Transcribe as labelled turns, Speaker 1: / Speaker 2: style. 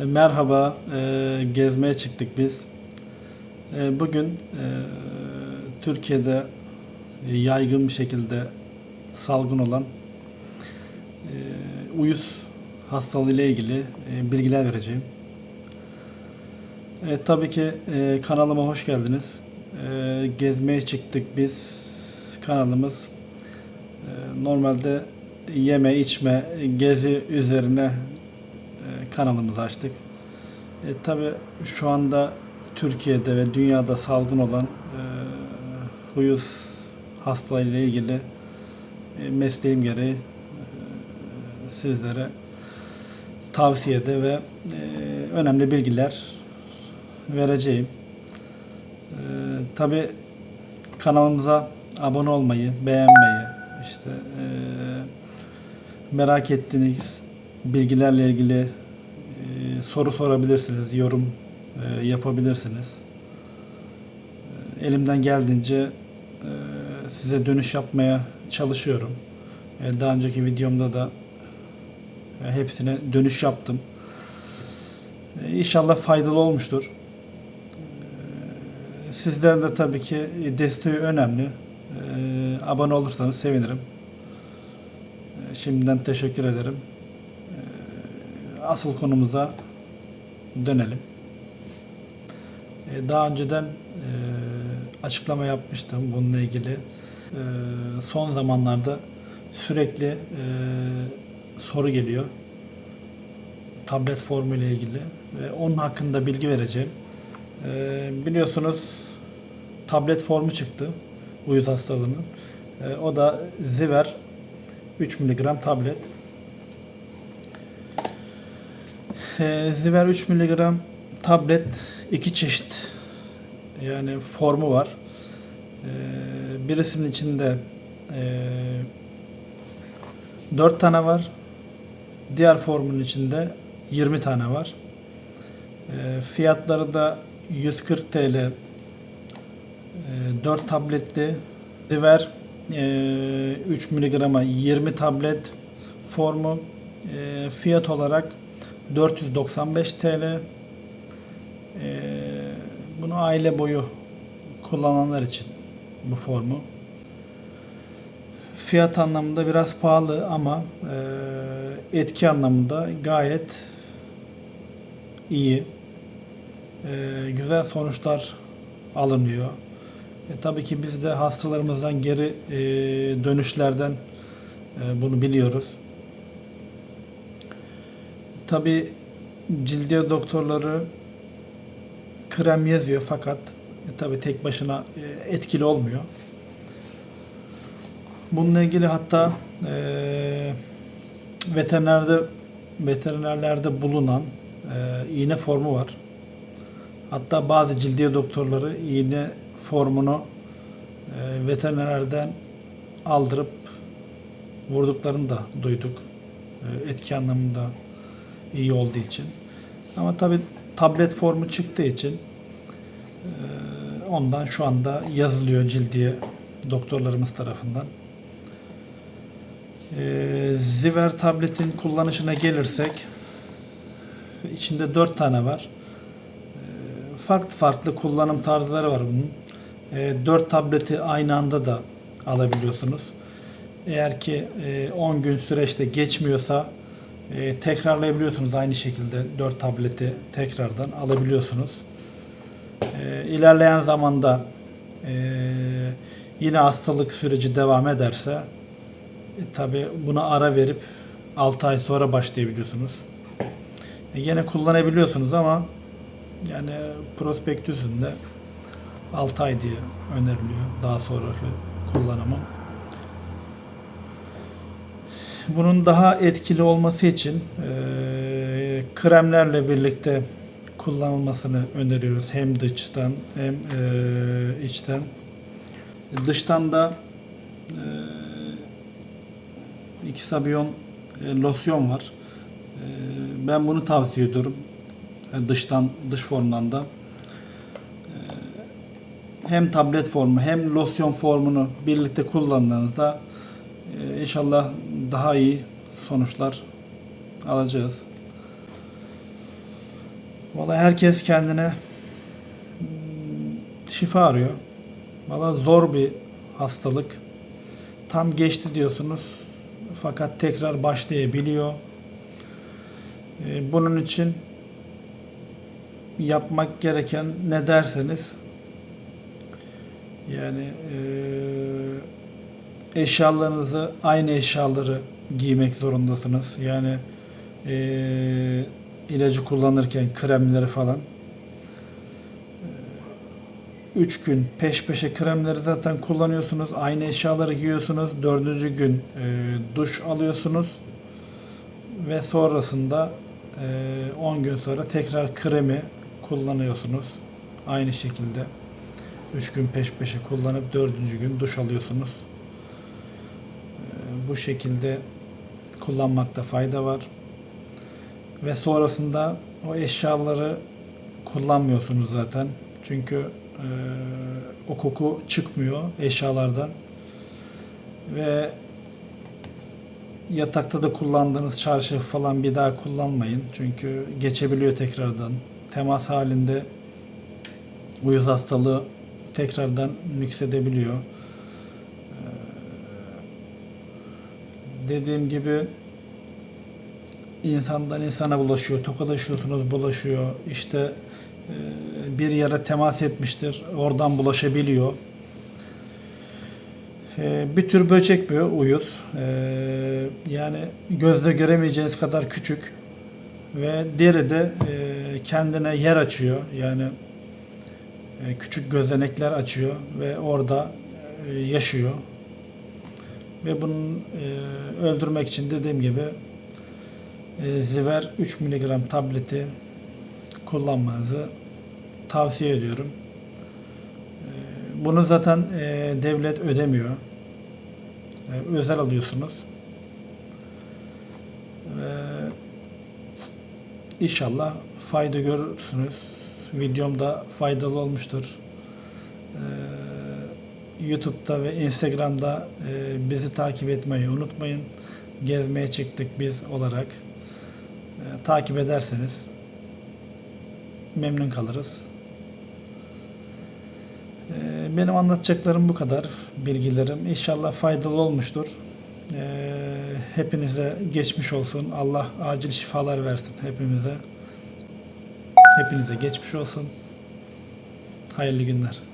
Speaker 1: E, Merhaba, e, gezmeye çıktık biz. E, bugün e, Türkiye'de yaygın bir şekilde salgın olan e, uyuz hastalığı ile ilgili e, bilgiler vereceğim. E, tabii ki e, kanalıma hoş geldiniz. E, gezmeye çıktık biz. Kanalımız e, normalde yeme, içme, gezi üzerine kanalımızı açtık. E, Tabi şu anda Türkiye'de ve dünyada salgın olan e, huyuz hastalığıyla ilgili e, mesleğim gereği e, sizlere tavsiyede ve e, önemli bilgiler vereceğim. E, Tabi kanalımıza abone olmayı, beğenmeyi, işte e, merak ettiğiniz bilgilerle ilgili soru sorabilirsiniz, yorum e, yapabilirsiniz. E, elimden geldiğince e, size dönüş yapmaya çalışıyorum. E, daha önceki videomda da e, hepsine dönüş yaptım. E, İnşallah faydalı olmuştur. E, Sizlerin de tabii ki desteği önemli. E, Abone olursanız sevinirim. E, Şimdiden teşekkür ederim. E, Asıl konumuza dönelim. E, Daha önceden e, açıklama yapmıştım bununla ilgili. E, Son zamanlarda sürekli soru geliyor. Tablet formu ile ilgili onun hakkında bilgi vereceğim. Biliyorsunuz tablet formu çıktı uyuz hastalığının. O da Ziver 3 mg tablet. E, Ziver 3 mg tablet iki çeşit yani formu var. E, birisinin içinde e, 4 tane var. Diğer formun içinde 20 tane var. E, fiyatları da 140 TL e, 4 tabletli Ziver e, 3 mg'a 20 tablet formu fiyat olarak 495 TL. E, bunu aile boyu kullananlar için bu formu. Fiyat anlamında biraz pahalı ama e, etki anlamında gayet iyi. E, güzel sonuçlar alınıyor. E, tabii ki biz de hastalarımızdan geri e, dönüşlerden e, bunu biliyoruz. Tabii cildiye doktorları krem yazıyor fakat e, tabii tek başına e, etkili olmuyor. Bununla ilgili hatta e, veterinerde veterinerlerde bulunan e, iğne formu var. Hatta bazı cildiye doktorları iğne formunu e, veterinerlerden aldırıp vurduklarını da duyduk. E, etki anlamında iyi olduğu için. Ama tabi tablet formu çıktığı için e, ondan şu anda yazılıyor cildiye doktorlarımız tarafından. E, Ziver tabletin kullanışına gelirsek içinde 4 tane var. E, farklı farklı kullanım tarzları var bunun. 4 tableti aynı anda da alabiliyorsunuz. Eğer ki 10 gün süreçte geçmiyorsa e, tekrarlayabiliyorsunuz aynı şekilde 4 tableti tekrardan alabiliyorsunuz. E, ilerleyen zamanda e, yine hastalık süreci devam ederse e, tabi buna ara verip 6 ay sonra başlayabiliyorsunuz. E, yine kullanabiliyorsunuz ama yani prospektüsünde 6 ay diye öneriliyor daha sonraki kullanımı. Bunun daha etkili olması için e, kremlerle birlikte kullanılmasını öneriyoruz. Hem dıştan hem e, içten. Dıştan da e, iki sabiyon e, losyon var. E, ben bunu tavsiye ediyorum. E, dıştan, dış formdan da. E, hem tablet formu hem losyon formunu birlikte kullandığınızda e, inşallah daha iyi sonuçlar alacağız. Vallahi herkes kendine şifa arıyor. Vallahi zor bir hastalık. Tam geçti diyorsunuz. Fakat tekrar başlayabiliyor. Ee, Bunun için yapmak gereken ne derseniz yani eee, eşyalarınızı aynı eşyaları giymek zorundasınız. Yani eee, ilacı kullanırken kremleri falan. 3 gün peş peşe kremleri zaten kullanıyorsunuz. Aynı eşyaları giyiyorsunuz. Dördüncü gün eee, duş alıyorsunuz. Ve sonrasında eee, 10 gün sonra tekrar kremi kullanıyorsunuz. Aynı şekilde. 3 gün peş peşe kullanıp dördüncü gün duş alıyorsunuz. Bu şekilde kullanmakta fayda var. Ve sonrasında o eşyaları kullanmıyorsunuz zaten. Çünkü eee, o koku çıkmıyor eşyalardan. Ve yatakta da kullandığınız çarşaf falan bir daha kullanmayın. Çünkü geçebiliyor tekrardan. Temas halinde uyuz hastalığı tekrardan nüksedebiliyor. Dediğim gibi insandan insana bulaşıyor, tokalaşıyorsunuz bulaşıyor. İşte eee, bir yere temas etmiştir, oradan bulaşabiliyor. Eee, Bir tür böcek bu uyuz. Eee, Yani gözle göremeyeceğiniz kadar küçük ve deri de kendine yer açıyor. Yani e, küçük gözenekler açıyor ve orada e, yaşıyor. Ve bunun e, öldürmek için dediğim gibi e, Ziver 3 mg tableti kullanmanızı tavsiye ediyorum. E, Bunu zaten e, devlet ödemiyor. E, Özel alıyorsunuz. Ve İnşallah fayda görürsünüz. Videom da faydalı olmuştur. Ee, YouTube'da ve Instagram'da e, bizi takip etmeyi unutmayın. Gezmeye çıktık biz olarak. Ee, takip ederseniz memnun kalırız. Ee, benim anlatacaklarım bu kadar. Bilgilerim. İnşallah faydalı olmuştur. Ee, hepinize geçmiş olsun. Allah acil şifalar versin hepimize. Hepinize geçmiş olsun. Hayırlı günler.